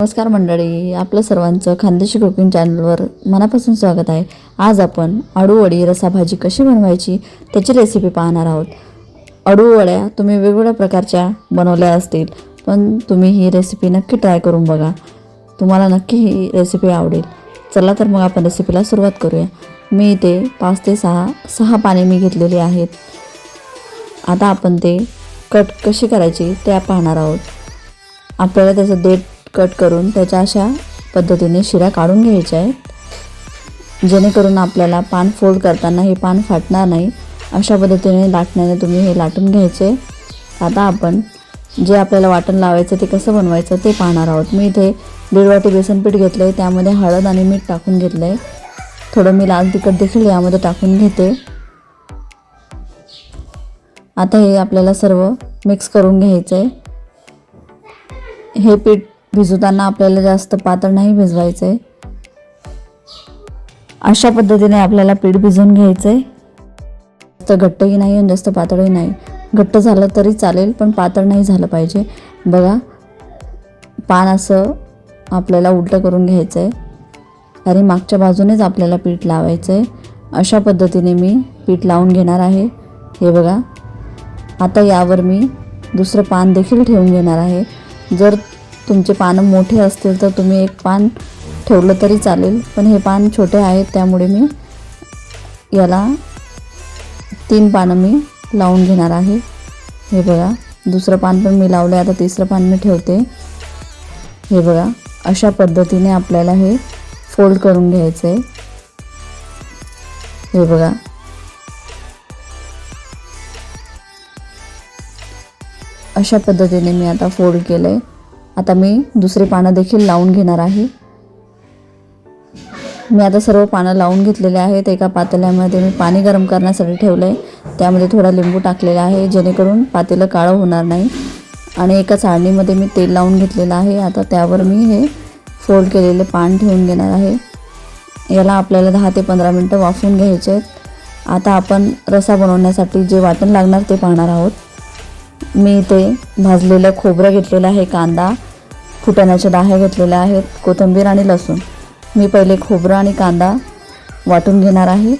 नमस्कार मंडळी आपलं सर्वांचं खानदेशी कुकिंग चॅनलवर मनापासून स्वागत आहे. आज आपण अडूवडी रसाभाजी कशी बनवायची त्याची रेसिपी पाहणार आहोत. अडूवड्या तुम्ही वेगवेगळ्या प्रकारच्या बनवल्या असतील पण तुम्ही ही रेसिपी नक्की ट्राय करून बघा. तुम्हाला नक्की ही रेसिपी आवडेल. चला तर मग आपण रेसिपीला सुरुवात करूया. मी इथे पाच ते सहा सहा पाने मी घेतलेली आहेत. आता आपण ते कट कशी करायची ते पाहणार आहोत. आपल्याला त्याचं देठ कट करून त्याच्या अशा पद्धतीने शिरा काढून घ्यायच्या आहेत. जेणेकरून आपल्याला पान फोल्ड करताना हे पान फाटणार नाही. अशा पद्धतीने लाटण्याने तुम्ही हे लाटून घ्यायचे. आता आपण जे आपल्याला वाटण लावायचं ते कसं बनवायचं ते पाहणार आहोत. मी इथे दीड वाटी बेसन पीठ घेतलं आहे त्यामध्ये हळद आणि मीठ टाकून घेतलं आहे थोडं मी लाल तिखट देखील यामध्ये टाकून घेते. आता हे आपल्याला सर्व मिक्स करून घ्यायचं आहे हे पीठ भिजवताना आपल्याला जास्त पातळ नाही भिजवायचं. आहे अशा पद्धतीने आपल्याला पीठ भिजवून घ्यायचं आहे जास्त घट्टही नाही आणि जास्त पातळही नाही. घट्ट झालं तरी चालेल पण पातळ नाही झालं पाहिजे. बघा पान असं आपल्याला उलटं करून घ्यायचं आहे आणि मागच्या बाजूनेच आपल्याला पीठ लावायचं आहे अशा पद्धतीने मी पीठ लावून घेणार आहे. हे बघा. आता यावर मी दुसरं पान देखील ठेवून घेणार आहे. जर तुमचे पानं मोठे असतील तर तुम्ही एक पान ठेवलं तरी चालेल. पण हे पान छोटे आहेत त्यामुळे मी याला तीन पानं मी लावून घेणार आहे. हे बघा दुसरं पान पण मी लावलं आहे आता तिसरं पान मी ठेवते. हे बघा अशा पद्धतीने आपल्याला हे फोल्ड करून घ्यायचं आहे हे बघा. अशा पद्धतीने मी आता फोल्ड केलं आहे आता मी दुसरे पानं देखील लावून घेणार आहे. मी आता सर्व पानं लावून घेतलेले आहेत. एका पातेल्यामध्ये मी पाणी गरम करण्यासाठी ठेवलं आहे त्यामध्ये थोडा लिंबू टाकलेला आहे जेणेकरून पातेलं काळं होणार नाही. आणि एका चाळणीमध्ये मी तेल लावून घेतलेलं आहे. आता त्यावर मी हे फोल्ड केलेले पान ठेवून घेणार आहे. याला आपल्याला दहा ते पंधरा मिनटं वाफवून घ्यायचे आहेत. आता आपण रसा बनवण्यासाठी जे वाटण लागणार ते पाहणार आहोत. मी इथे भाजलेलं खोबरं घेतलेलं आहे कांदा. फुटाण्याच्या डाह्या घेतलेल्या आहेत कोथिंबीर आणि लसूण. मी पहिले खोबरं आणि कांदा वाटून घेणार आहे.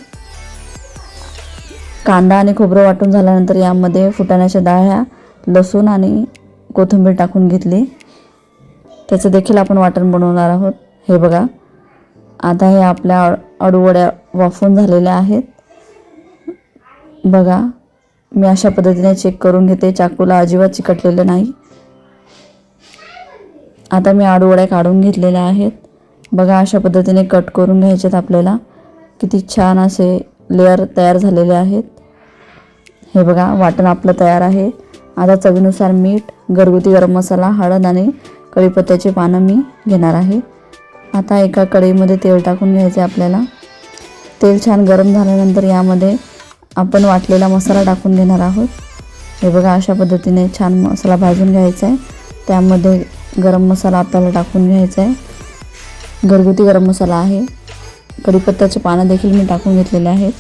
कांदा आणि खोबरं वाटून झाल्यानंतर यामध्ये फुटाण्याच्या डाळ्या लसूण आणि कोथिंबीर टाकून घेतली. त्याचं देखील आपण वाटण बनवणार आहोत. हे बघा. आता हे आपल्या अडुवड्या अडूवड्या झालेल्या आहेत. बघा. मी अशा पद्धतीने चेक करून घेते. चाकूला अजिबात चिकटलेलं नाही. आता मी आडूवड्या काढून घेतलेल्या आहेत. बघा अशा पद्धतीने कट करून घ्यायचेत आपल्याला. किती छान असे लेअर तयार झालेले आहेत. हे बघा वाटण आपलं तयार आहे. आता चवीनुसार मीठ घरगुती गरम मसाला हळद आणि कढीपत्त्याची पानं मी घेणार आहे. आता एका कढईमध्ये तेल टाकून घ्यायचे आपल्याला. तेल छान गरम झाल्यानंतर यामध्ये आपण वाटलेला मसाला टाकून घेणार आहोत. हे बघा अशा पद्धतीने छान मसाला भाजून घ्यायचा आहे. त्यामध्ये गरम मसाला आपल्याला टाकून घ्यायचा आहे. घरगुती गरम मसाला आहे. कढीपत्त्याचे पानं देखील मी टाकून घेतलेले आहेत.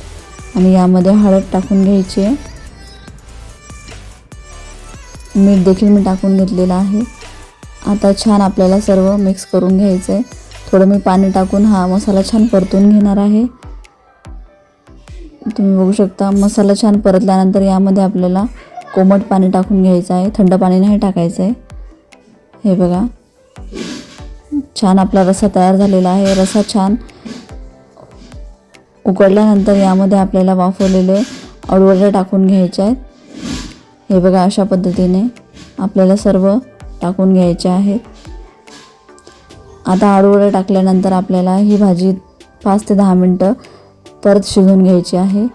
आणि यामध्ये हळद टाकून घ्यायची आहे. मीठ देखील मी टाकून घेतलेलं आहे. आता छान आपल्याला सर्व मिक्स करून घ्यायचं आहे. थोडं मी पाणी टाकून हा मसाला छान परतून घेणार आहे. तुम्ही बघू शकता मसाला छान परतल्यानंतर यामध्ये आपल्याला कोमट पाणी टाकून घ्यायचं आहे. थंड पाणी नाही टाकायचं आहे. हे बघा. छान आपला रसा तयार झालेला आहे. रसा छान उकडल्यानंतर यामध्ये आपल्याला वाफवलेले अडवडे टाकून घ्यायचे आहेत. हे बघा अशा पद्धतीने आपल्याला सर्व टाकून घ्यायचे आहेत. आता आडूवडे टाकल्यानंतर आपल्याला ही भाजी पाच ते दहा मिनटं परत शिजवून घ्यायची आहे.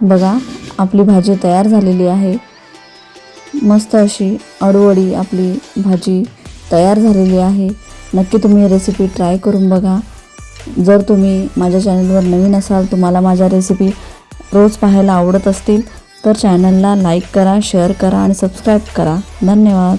बघा आपली भाजी तयार झालेली आहे. मस्त अशी अडवडी आपली भाजी तयार झालेली आहे. नक्की तुम्ही रेसिपी ट्राय करून बघा. जर तुम्ही माझ्या चॅनलवर नवीन असाल तुम्हाला माझ्या रेसिपी रोज पाहायला आवडत असतील तर चॅनलला लाईक करा शेअर करा आणि सबस्क्राईब करा. धन्यवाद.